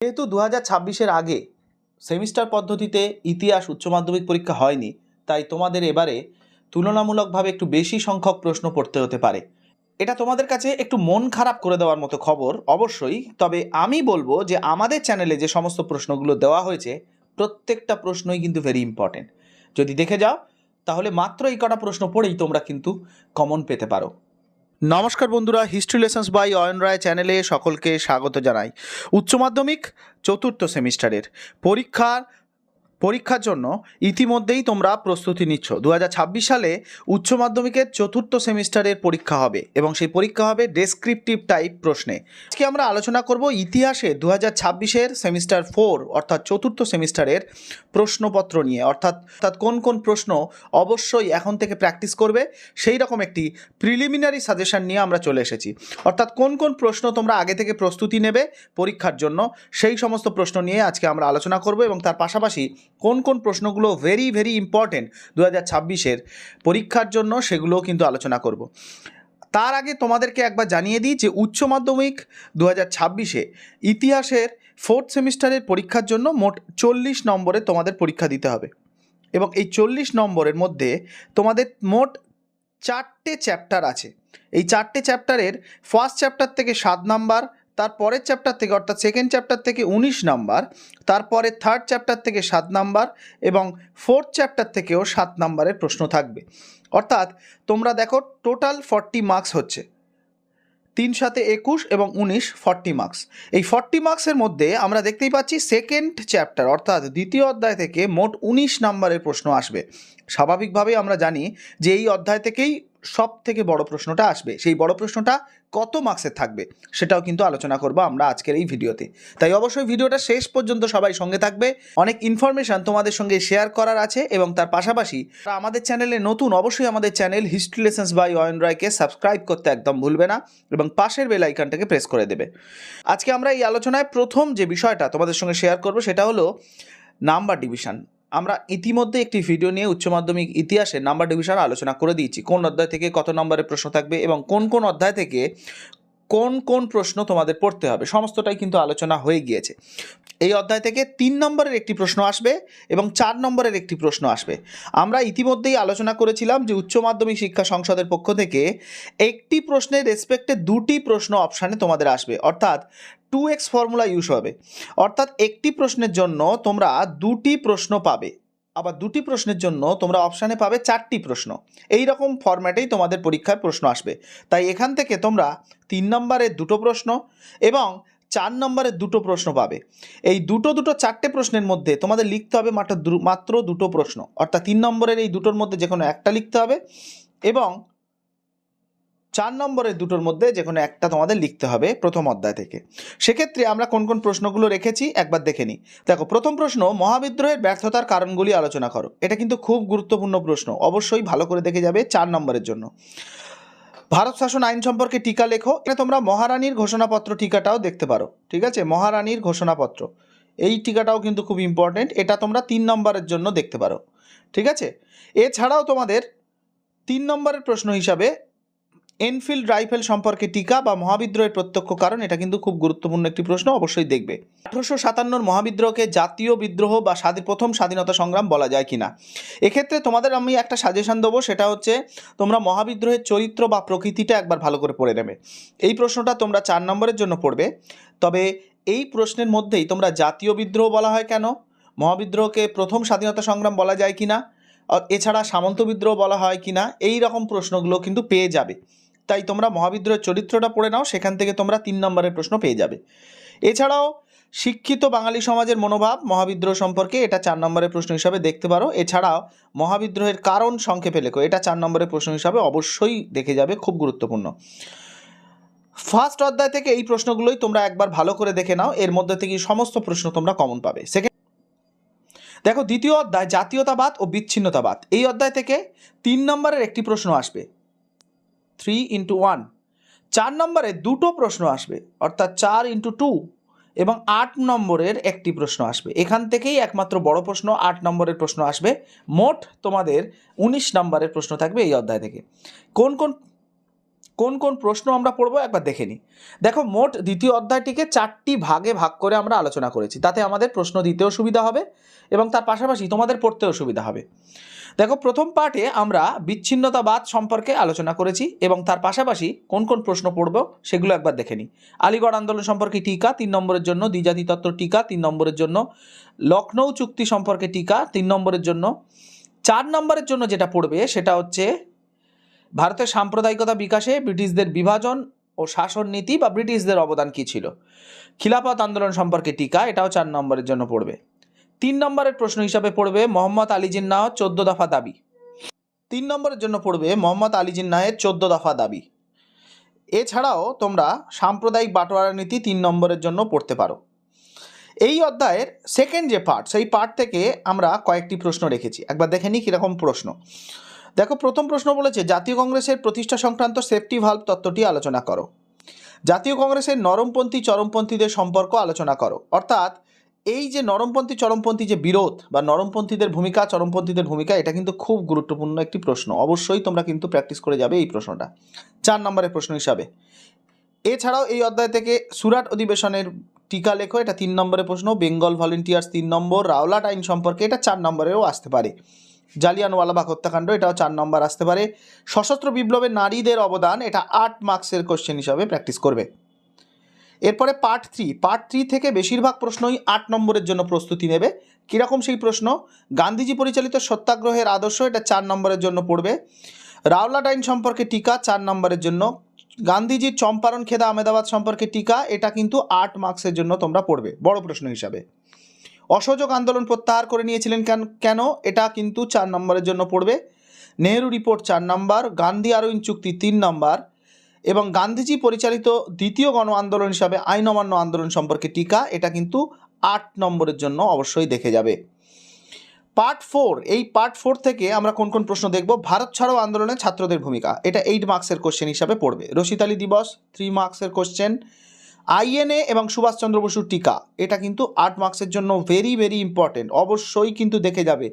যেহেতু দু হাজার ছাব্বিশের আগে সেমিস্টার পদ্ধতিতে ইতিহাস উচ্চ মাধ্যমিক পরীক্ষা হয়নি, তাই তোমাদের এবারে তুলনামূলকভাবে একটু বেশি সংখ্যক প্রশ্ন পড়তে হতে পারে। এটা তোমাদের কাছে একটু মন খারাপ করে দেওয়ার মতো খবর, অবশ্যই। তবে আমি বলব যে আমাদের চ্যানেলে যে সমস্ত প্রশ্নগুলো দেওয়া হয়েছে, প্রত্যেকটা প্রশ্নই কিন্তু ভেরি ইম্পর্টেন্ট যদি দেখে যাও, তাহলে মাত্র এই কটা প্রশ্ন পড়েই তোমরা কিন্তু কমন পেতে পারো। নমস্কার বন্ধুরা history lessons by Ayan Roy চ্যানেলে সকলকে স্বাগত জানাই। উচ্চ মাধ্যমিক চতুর্থ সেমিস্টারের পরীক্ষার পরীক্ষার জন্য ইতিমধ্যেই তোমরা প্রস্তুতি নিচ্ছ। দু হাজার ছাব্বিশ সালে উচ্চ মাধ্যমিকের চতুর্থ সেমিস্টারের পরীক্ষা হবে এবং সেই পরীক্ষা হবে ডেসক্রিপটিভ টাইপ প্রশ্নে। আজকে আমরা আলোচনা করব ইতিহাসে দু হাজার সেমিস্টার ফোর অর্থাৎ চতুর্থ সেমিস্টারের প্রশ্নপত্র নিয়ে। অর্থাৎ অর্থাৎ কোন কোন প্রশ্ন অবশ্যই এখন থেকে প্র্যাকটিস করবে সেই রকম একটি প্রিলিমিনারি সাজেশন নিয়ে আমরা চলে এসেছি। অর্থাৎ কোন কোন প্রশ্ন তোমরা আগে থেকে প্রস্তুতি নেবে পরীক্ষার জন্য সেই সমস্ত প্রশ্ন নিয়ে আজকে আমরা আলোচনা করব এবং তার পাশাপাশি কোন কোন প্রশ্নগুলো ভেরি ভেরি ইম্পর্টেন্ট দু হাজার ছাব্বিশের পরীক্ষার জন্য সেগুলোও কিন্তু আলোচনা করব। তার আগে তোমাদেরকে একবার জানিয়ে দিই যে উচ্চ মাধ্যমিক দু হাজার ছাব্বিশে ইতিহাসের ফোর্থ সেমিস্টারের পরীক্ষার জন্য মোট চল্লিশ নম্বরে তোমাদের পরীক্ষা দিতে হবে। এবং এই চল্লিশ নম্বরের মধ্যে তোমাদের মোট চারটে চ্যাপ্টার আছে। এই চারটে চ্যাপ্টারের ফার্স্ট চ্যাপ্টার থেকে সাত নাম্বার তারপরের চ্যাপ্টার থেকে, অর্থাৎ সেকেন্ড চ্যাপ্টার থেকে উনিশ নাম্বার তারপরে থার্ড চ্যাপ্টার থেকে সাত নাম্বার এবং ফোর্থ চ্যাপ্টার থেকেও সাত নাম্বারের প্রশ্ন থাকবে। অর্থাৎ তোমরা দেখো টোটাল ফর্টি মার্কস হচ্ছে। তিন সাথে একুশ এবং উনিশ ফর্টি মার্কস এই ফর্টি মার্কসের মধ্যে আমরা দেখতেই পাচ্ছি সেকেন্ড চ্যাপ্টার অর্থাৎ দ্বিতীয় অধ্যায় থেকে মোট উনিশ নাম্বারের প্রশ্ন আসবে। স্বাভাবিকভাবেই আমরা জানি যে এই অধ্যায় থেকেই সব থেকে বড় প্রশ্নটা আসবে। সেই বড় প্রশ্নটা কত মার্কসের থাকবে, সেটাও কিন্তু আলোচনা করব আমরা আজকের এই ভিডিওতে। তাই অবশ্যই ভিডিওটা শেষ পর্যন্ত সবাই সঙ্গে থাকবে। অনেক ইনফরমেশন তোমাদের সঙ্গে শেয়ার করার আছে এবং তার পাশাপাশি আমাদের চ্যানেলে নতুন, অবশ্যই আমাদের channel history lessons by Ayan রায়কে সাবস্ক্রাইব করতে একদম ভুলবে না এবং পাশের বেল আইকনটাকে প্রেস করে দেবে। আজকে আমরা এই আলোচনায় প্রথম যে বিষয়টা তোমাদের সঙ্গে শেয়ার করব সেটা হলো নাম্বার ডিভিশন আমরা ইতিমধ্যে একটি ভিডিও নিয়ে উচ্চ মাধ্যমিক ইতিহাসে নাম্বার ডিভিশন আলোচনা করে দিয়েছি। কোন অধ্যায় থেকে কত নম্বরের প্রশ্ন থাকবে এবং কোন কোন অধ্যায় থেকে কোন কোন প্রশ্ন তোমাদের পড়তে হবে, সমস্তটাই কিন্তু আলোচনা হয়ে গিয়েছে। এই অধ্যায় থেকে তিন নম্বরের একটি প্রশ্ন আসবে এবং চার নম্বরের একটি প্রশ্ন আসবে। আমরা ইতিমধ্যেই আলোচনা করেছিলাম যে উচ্চ মাধ্যমিক শিক্ষা সংসদের পক্ষ থেকে একটি প্রশ্নের রেসপেক্টে দুটি প্রশ্ন অপশানে তোমাদের আসবে। অর্থাৎ টু এক্স ফর্মুলা ইউজ হবে। অর্থাৎ একটি প্রশ্নের জন্য তোমরা দুটি প্রশ্ন পাবে। আবার দুটি প্রশ্নের জন্য তোমরা অপশানে পাবে চারটি প্রশ্ন। এই রকম ফরম্যাটেই তোমাদের পরীক্ষার প্রশ্ন আসবে। তাই এখান থেকে তোমরা তিন নম্বরের দুটো প্রশ্ন এবং চার নম্বরের দুটো প্রশ্ন পাবে। এই দুটো দুটো চারটে প্রশ্নের মধ্যে তোমাদের লিখতে হবে মাত্র মাত্র দুটো প্রশ্ন। অর্থাৎ তিন নম্বরের এই দুটোর মধ্যে যে কোনো একটা লিখতে হবে এবং চার নম্বরের দুটোর মধ্যে যে কোনো একটা তোমাদের লিখতে হবে প্রথম অধ্যায় থেকে। সেক্ষেত্রে আমরা কোন কোন প্রশ্নগুলো রেখেছি একবার দেখে নিই। দেখো, প্রথম প্রশ্ন, মহাবিদ্রোহের ব্যর্থতার কারণগুলি আলোচনা করো। এটা কিন্তু খুব গুরুত্বপূর্ণ প্রশ্ন, অবশ্যই ভালো করে দেখে যাবে চার নম্বরের জন্য। ভারত শাসন আইন সম্পর্কে টিকা লেখো, এটা তোমরা মহারানীর ঘোষণাপত্র টিকাটাও দেখতে পারো, ঠিক আছে? মহারানীর ঘোষণাপত্র। এই টিকাটাও কিন্তু খুব ইম্পর্টেন্ট এটা তোমরা তিন নম্বরের জন্য দেখতে পারো, ঠিক আছে? এছাড়াও তোমাদের তিন নম্বরের প্রশ্ন হিসাবে এনফিল্ড রাইফেল সম্পর্কে টিকা বা মহাবিদ্রোহের প্রত্যক্ষ কারণ, এটা কিন্তু খুব গুরুত্বপূর্ণ একটি প্রশ্ন, অবশ্যই দেখবে। আঠারোশো সাতান্নর মহাবিদ্রোহকে জাতীয় বিদ্রোহ বা প্রথম স্বাধীনতা সংগ্রাম বলা যায় কিনা? এক্ষেত্রে তোমাদের আমি একটা সাজেশন দেবো, সেটা হচ্ছে তোমরা মহাবিদ্রোহের চরিত্র বা প্রকৃতিটা একবার ভালো করে পড়ে নেবে। এই প্রশ্নটা তোমরা চার নম্বরের জন্য পড়বে। তবে এই প্রশ্নের মধ্যেই তোমরা জাতীয় বিদ্রোহ বলা হয় কেন? মহাবিদ্রোহকে প্রথম স্বাধীনতা সংগ্রাম বলা যায় কিনা? এছাড়া সামন্ত বিদ্রোহ বলা হয় কিনা? এই রকম প্রশ্নগুলো কিন্তু পেয়ে যাবে। তাই তোমরা মহাবিদ্রোহের চরিত্রটা পড়ে নাও, সেখান থেকে তোমরা তিন নম্বরের প্রশ্ন পেয়ে যাবে। এছাড়াও, শিক্ষিত বাঙালি সমাজের মনোভাব মহাবিদ্রোহ সম্পর্কে এটা চার নম্বরের প্রশ্ন হিসাবে দেখতে পারো। এছাড়াও, মহাবিদ্রোহের কারণ সংক্ষেপে লেখো, এটা চার নম্বরের প্রশ্ন হিসাবে অবশ্যই দেখে যাবে, খুব গুরুত্বপূর্ণ। ফার্স্ট অধ্যায় থেকে এই প্রশ্নগুলোই তোমরা একবার ভালো করে দেখে নাও, এর মধ্যে থেকে সমস্ত প্রশ্ন তোমরা কমন পাবে। সেকেন্ড দেখো, দ্বিতীয় অধ্যায়, জাতীয়তাবাদ ও বিচ্ছিন্নতাবাদ। এই অধ্যায় থেকে তিন নম্বরের একটি প্রশ্ন আসবে। থ্রি ইন্টু ওয়ান চার নম্বরে দুটো প্রশ্ন আসবে, অর্থাৎ চার ইন্টু টু এবং আট নম্বরের একটি প্রশ্ন আসবে। এখান থেকেই একমাত্র বড় প্রশ্ন, আট নম্বরের প্রশ্ন আসবে। মোট তোমাদের উনিশ নম্বরের প্রশ্ন থাকবে এই অধ্যায় থেকে। কোন কোন কোন কোন প্রশ্ন আমরা পড়ব একবার দেখে নিই। দেখো, মোট দ্বিতীয় অধ্যায়টিকে চারটি ভাগে ভাগ করে আমরা আলোচনা করেছি। তাতে আমাদের প্রশ্ন দিতেও সুবিধা হবে এবং তার পাশাপাশি তোমাদের পড়তেও সুবিধা হবে। দেখো, প্রথম পার্টে আমরা বিচ্ছিন্নতাবাদ সম্পর্কে আলোচনা করেছি এবং তার পাশাপাশি কোন কোন প্রশ্ন পড়ব সেগুলো একবার দেখে নিই। আলিগড় আন্দোলন সম্পর্কে টিকা, তিন নম্বরের জন্য দ্বিজাতি তত্ত্ব টিকা, তিন নম্বরের জন্য লখনৌ চুক্তি সম্পর্কে টিকা, তিন নম্বরের জন্য। চার নম্বরের জন্য যেটা পড়বে সেটা হচ্ছে ভারতের সাম্প্রদায়িকতা বিকাশে ব্রিটিশদের বিভাজন ও শাসন নীতি বা ব্রিটিশদের অবদান কী ছিল? খিলাফত আন্দোলন সম্পর্কে টিকা, এটাও চার নম্বরের জন্য পড়বে। তিন নম্বরের প্রশ্ন হিসাবে পড়বে মোহাম্মদ আলী জিন্নাহ চোদ্দ দফা দাবি। তিন নম্বরের জন্য পড়বে মোহাম্মদ আলী জিন্নাহের চোদ্দ দফা দাবি। এছাড়াও তোমরা সাম্প্রদায়িক বাটোয়ারা নীতি তিন নম্বরের জন্য পড়তে পারো। এই অধ্যায়ের সেকেন্ড যে পার্ট সেই পার্ট থেকে আমরা কয়েকটি প্রশ্ন রেখেছি। একবার দেখে নিই কীরকম প্রশ্ন। দেখো, প্রথম প্রশ্ন বলেছে, জাতীয় কংগ্রেসের প্রতিষ্ঠা সংক্রান্ত সেফটি ভাল্ব তত্ত্বটি আলোচনা করো। জাতীয় কংগ্রেসের নরমপন্থী, চরমপন্থীদের সম্পর্ক আলোচনা করো। অর্থাৎ, এই যে নরমপন্থী, চরমপন্থী যে বিরোধ বা নরমপন্থীদের ভূমিকা, চরমপন্থীদের ভূমিকা, এটা কিন্তু খুব গুরুত্বপূর্ণ একটি প্রশ্ন। অবশ্যই তোমরা কিন্তু প্র্যাকটিস করে যাবে এই প্রশ্নটা। চার নম্বরের প্রশ্ন হিসাবে। এছাড়াও এই অধ্যায় থেকে সুরাট অধিবেশনের টিকা লেখো, এটা তিন নম্বরের প্রশ্ন। বেঙ্গল ভলেন্টিয়ার্স তিন নম্বর, রাওলাট আইন সম্পর্কে এটা চার নম্বরেও আসতে পারে। জালিয়ানওয়ালাবাগ হত্যাকাণ্ড, এটাও চার নম্বর আসতে পারে। সশস্ত্র বিপ্লবে নারীদের অবদান, এটা আট মার্কসের কোশ্চেন হিসাবে প্র্যাকটিস করবে। এরপরে পার্ট থ্রি পার্ট থ্রি থেকে বেশিরভাগ প্রশ্নই আট নম্বরের জন্য প্রস্তুতি নেবে। কীরকম সেই প্রশ্ন? গান্ধীজি পরিচালিত সত্যাগ্রহের আদর্শ, এটা চার নম্বরের জন্য পড়বে। রাওলাট আইন সম্পর্কে টিকা, চার নম্বরের জন্য। গান্ধীজির চম্পারণ খেদা আহমেদাবাদ সম্পর্কে টিকা, এটা কিন্তু আট মার্কসের জন্য তোমরা পড়বে, বড় প্রশ্ন হিসাবে। অসহযোগ আন্দোলন প্রত্যাহার করে নিয়েছিলেন কেন? কেন? এটা কিন্তু চার নম্বরের জন্য পড়বে। নেহেরু রিপোর্ট চার নম্বর, গান্ধী আরোইন চুক্তি তিন নম্বর এবং গান্ধীজি পরিচালিত দ্বিতীয় গণ আন্দোলন হিসাবে আইন অমান্য আন্দোলন সম্পর্কে টিকা, এটা কিন্তু আট নম্বরের জন্য অবশ্যই দেখে যাবে। পার্ট ফোর, এই পার্ট ফোর থেকে আমরা কোন কোন প্রশ্ন দেখব? ভারত ছাড়ো আন্দোলনে ছাত্রদের ভূমিকা, এটা এইট মার্কসের কোশ্চেন হিসাবে পড়বে। রশিদ আলী দিবস থ্রি মার্কসের কোশ্চেন আইএনএ এবং সুভাষচন্দ্র বসুর টিকা। এটা কিন্তু আট মার্কসের জন্য ভেরি ভেরি ইম্পর্টেন্ট অবশ্যই কিন্তু দেখে যাবে।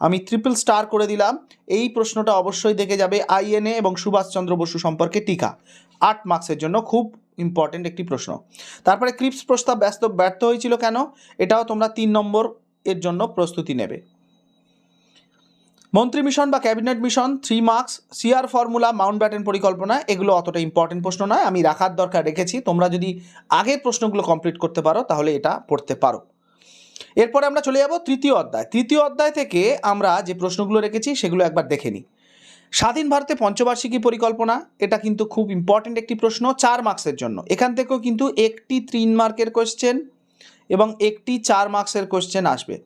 আমি ট্রিপল স্টার করে দিলাম। এই প্রশ্নটা অবশ্যই দেখে যাবে আইএনএ এবং সুভাষচন্দ্র বসু সম্পর্কে টিকা। আট মার্কসের জন্য খুব ইম্পর্টেন্ট একটি প্রশ্ন। তারপরে ক্রিপস প্রস্তাব ব্যস্ত, ব্যর্থ হয়েছিল কেন? এটাও তোমরা তিন নম্বর এর জন্য প্রস্তুতি নেবে। মন্ত্রী মিশন বা cabinet mission three marks CR formula Mountbatten পরিকল্পনা, এগুলো অতটা ইম্পর্টেন্ট প্রশ্ন নয়। আমি রাখার দরকার রেখেছি। তোমরা যদি আগের প্রশ্নগুলো কমপ্লিট করতে পারো, তাহলে এটা পড়তে পারো। এরপরে আমরা চলে যাব তৃতীয় অধ্যায়। তৃতীয় অধ্যায় থেকে আমরা যে প্রশ্নগুলো রেখেছি, সেগুলো একবার দেখে নিই। স্বাধীন ভারতে পঞ্চবার্ষিকী পরিকল্পনা, এটা কিন্তু খুব ইম্পর্টেন্ট একটি প্রশ্ন, চার মার্কসের জন্য। এখান থেকেও কিন্তু একটি তিন মার্কের কোশ্চেন এবং একটি চার মার্কসের কোয়েশ্চেন আসবে।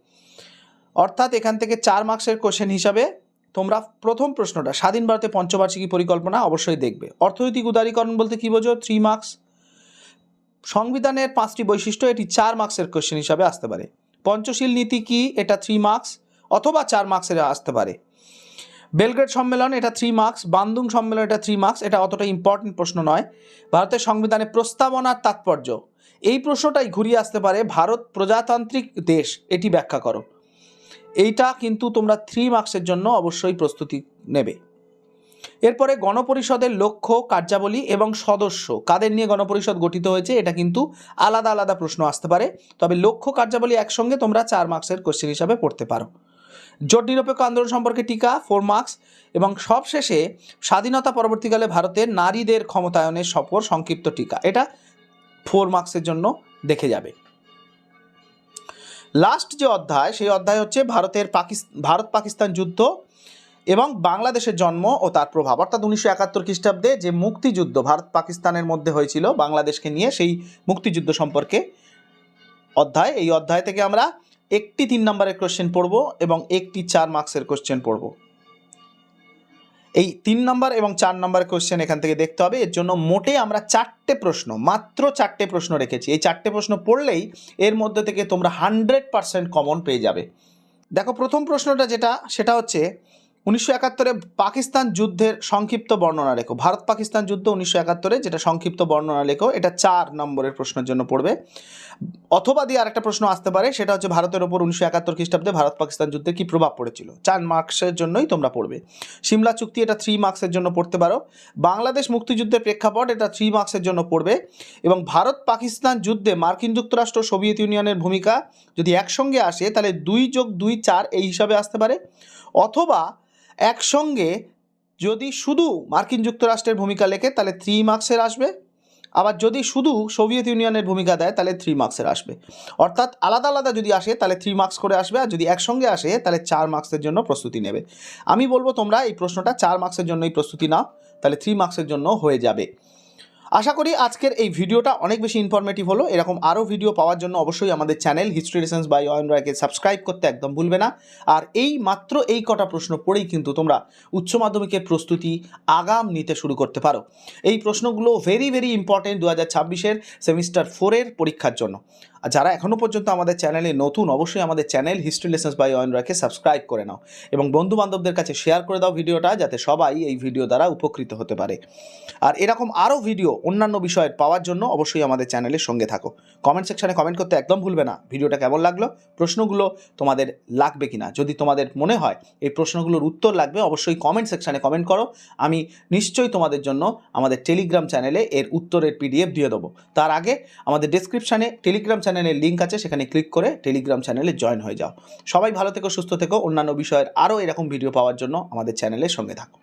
অর্থাৎ এখান থেকে চার মার্কসের কোশ্চেন হিসাবে তোমরা প্রথম প্রশ্নটা, স্বাধীন ভারতে পঞ্চবার্ষিকী পরিকল্পনা অবশ্যই দেখবে। অর্থনৈতিক উদারীকরণ বলতে কী বোঝো? থ্রি মার্কস সংবিধানের পাঁচটি বৈশিষ্ট্য, এটি চার মার্কসের কোশ্চেন হিসাবে আসতে পারে। পঞ্চশীল নীতি কি? এটা থ্রি মার্কস অথবা চার মার্কসের আসতে পারে। বেলগ্রেড সম্মেলন, এটা থ্রি মার্কস বান্দুং সম্মেলন, এটা থ্রি মার্কস এটা অতটা ইম্পর্টেন্ট প্রশ্ন নয়। ভারতের সংবিধানে প্রস্তাবনার তাৎপর্য। এই প্রশ্নটাই ঘুরিয়ে আসতে পারে ভারত প্রজাতান্ত্রিক দেশ। এটি ব্যাখ্যা করো। এইটা কিন্তু তোমরা থ্রি মার্কসের জন্য অবশ্যই প্রস্তুতি নেবে। এরপরে গণপরিষদের লক্ষ্য, কার্যাবলী এবং সদস্য। কাদের নিয়ে গণপরিষদ গঠিত হয়েছে, এটা কিন্তু আলাদা আলাদা প্রশ্ন আসতে পারে। তবে লক্ষ্য, কার্যাবলী একসঙ্গে তোমরা চার মার্কসের কোশ্চেন হিসাবে পড়তে পারো। জোট নিরপেক্ষ আন্দোলন সম্পর্কে টিকা ফোর মার্কস এবং সবশেষে স্বাধীনতা পরবর্তীকালে ভারতের নারীদের ক্ষমতায়নের সফর সংক্ষিপ্ত টিকা। এটা ফোর মার্কসের জন্য দেখে যাবে। লাস্ট যে অধ্যায়, সেই অধ্যায় হচ্ছে ভারতের পাকিস্তান ভারত পাকিস্তান যুদ্ধ এবং বাংলাদেশের জন্ম ও তার প্রভাব। অর্থাৎ উনিশশো একাত্তর খ্রিস্টাব্দে যে মুক্তিযুদ্ধ ভারত পাকিস্তানের মধ্যে হয়েছিল, বাংলাদেশকে নিয়ে সেই মুক্তিযুদ্ধ সম্পর্কে অধ্যায়, এই অধ্যায় থেকে আমরা একটি তিন নম্বরের কোশ্চেন পড়ব এবং একটি চার মার্কসের কোশ্চেন পড়ব। এই তিন নম্বর এবং চার নম্বর কোয়েশ্চেন এখান থেকে দেখতে হবে। এর জন্য মোটে আমরা চারটে প্রশ্ন, মাত্র চারটে প্রশ্ন রেখেছি। এই চারটে প্রশ্ন পড়লেই এর মধ্যে থেকে তোমরা হান্ড্রেড পারসেন্ট কমন পেয়ে যাবে। দেখো, প্রথম প্রশ্নটা যেটা, সেটা হচ্ছে উনিশশো একাত্তরে পাকিস্তান যুদ্ধের সংক্ষিপ্ত বর্ণনা লেখো। ভারত পাকিস্তান যুদ্ধ উনিশশো একাত্তরে, যেটা সংক্ষিপ্ত বর্ণনা লেখো, এটা চার নম্বরের প্রশ্নের জন্য পড়বে। অথবা দিয়ে আরেকটা প্রশ্ন আসতে পারে, সেটা হচ্ছে ভারতের ওপর উনিশশো একাত্তর খ্রিস্টাব্দে ভারত পাকিস্তান যুদ্ধে কি প্রভাব পড়েছিল? চার মার্কসের জন্যই তোমরা পড়বে। সিমলা চুক্তি, এটা থ্রি মার্কসের জন্য পড়তে পারো। বাংলাদেশ মুক্তিযুদ্ধের প্রেক্ষাপট, এটা থ্রি মার্কসের জন্য পড়বে। এবং ভারত পাকিস্তান যুদ্ধে মার্কিন যুক্তরাষ্ট্র সোভিয়েত ইউনিয়নের ভূমিকা যদি একসঙ্গে আসে, তাহলে দুই যোগ দুই চার এই হিসাবে আসতে পারে। অথবা একসঙ্গে যদি শুধু মার্কিন যুক্তরাষ্ট্রের ভূমিকা লেখে, তাহলে থ্রি মার্ক্সের আসবে। আবার যদি শুধু সোভিয়েত ইউনিয়নের ভূমিকা দেয়, তাহলে থ্রি মার্কসের আসবে। অর্থাৎ আলাদা আলাদা যদি আসে, তাহলে থ্রি মার্কস করে আসবে, আর যদি একসঙ্গে আসে, তাহলে চার মার্কসের জন্য প্রস্তুতি নেবে। আমি বলব তোমরা এই প্রশ্নটা চার মার্কসের জন্যই প্রস্তুতি নাও, তাহলে থ্রি মার্কসের জন্য হয়ে যাবে। আশা করি আজকের এই ভিডিওটা অনেক বেশি ইনফরমেটিভ হলো। এরকম আরও ভিডিও পাওয়ার জন্য অবশ্যই আমাদের channel history lessons by Ayan রায়কে সাবস্ক্রাইব করতে একদম ভুলবে না। আর এই মাত্র এই কটা প্রশ্ন পড়েই কিন্তু তোমরা উচ্চ মাধ্যমিকের প্রস্তুতি, আগাম নিতে শুরু করতে পারো। এই প্রশ্নগুলো ভেরি ভেরি ইম্পর্টেন্ট দু হাজার ছাব্বিশের সেমিস্টার ফোরের পরীক্ষার জন্য। আর যারা এখনও পর্যন্ত আমাদের চ্যানেলে নতুন, অবশ্যই আমাদের channel history lessons by Ayan রায়কে সাবস্ক্রাইব করে নাও এবং বন্ধু বান্ধবদের কাছে শেয়ার করে দাও ভিডিওটা যাতে সবাই এই ভিডিও দ্বারা উপকৃত হতে পারে। আর এরকম আরও ভিডিও অন্যান্য বিষয়ের পাওয়ার জন্য অবশ্যই আমাদের চ্যানেলের সঙ্গে থাকো। কমেন্ট সেকশানে কমেন্ট করতে একদম ভুলবে না। ভিডিওটা কেমন লাগল? প্রশ্নগুলো তোমাদের লাগবে কিনা? যদি তোমাদের মনে হয় এই প্রশ্নগুলোর উত্তর লাগবে, অবশ্যই কমেন্ট সেকশানে কমেন্ট করো। আমি নিশ্চয়ই তোমাদের জন্য আমাদের টেলিগ্রাম চ্যানেলে এর উত্তরের পিডিএফ দিয়ে দেবো। তার আগে আমাদের ডেসক্রিপশানে টেলিগ্রাম চ্যানেলের লিঙ্ক আছে, সেখানে ক্লিক করে টেলিগ্রাম চ্যানেলে জয়েন হয়ে যাও। সবাই ভালো থেকো, সুস্থ থেকো। অন্যান্য বিষয়ের আরও এরকম ভিডিও পাওয়ার জন্য আমাদের চ্যানেলের সঙ্গে থাকো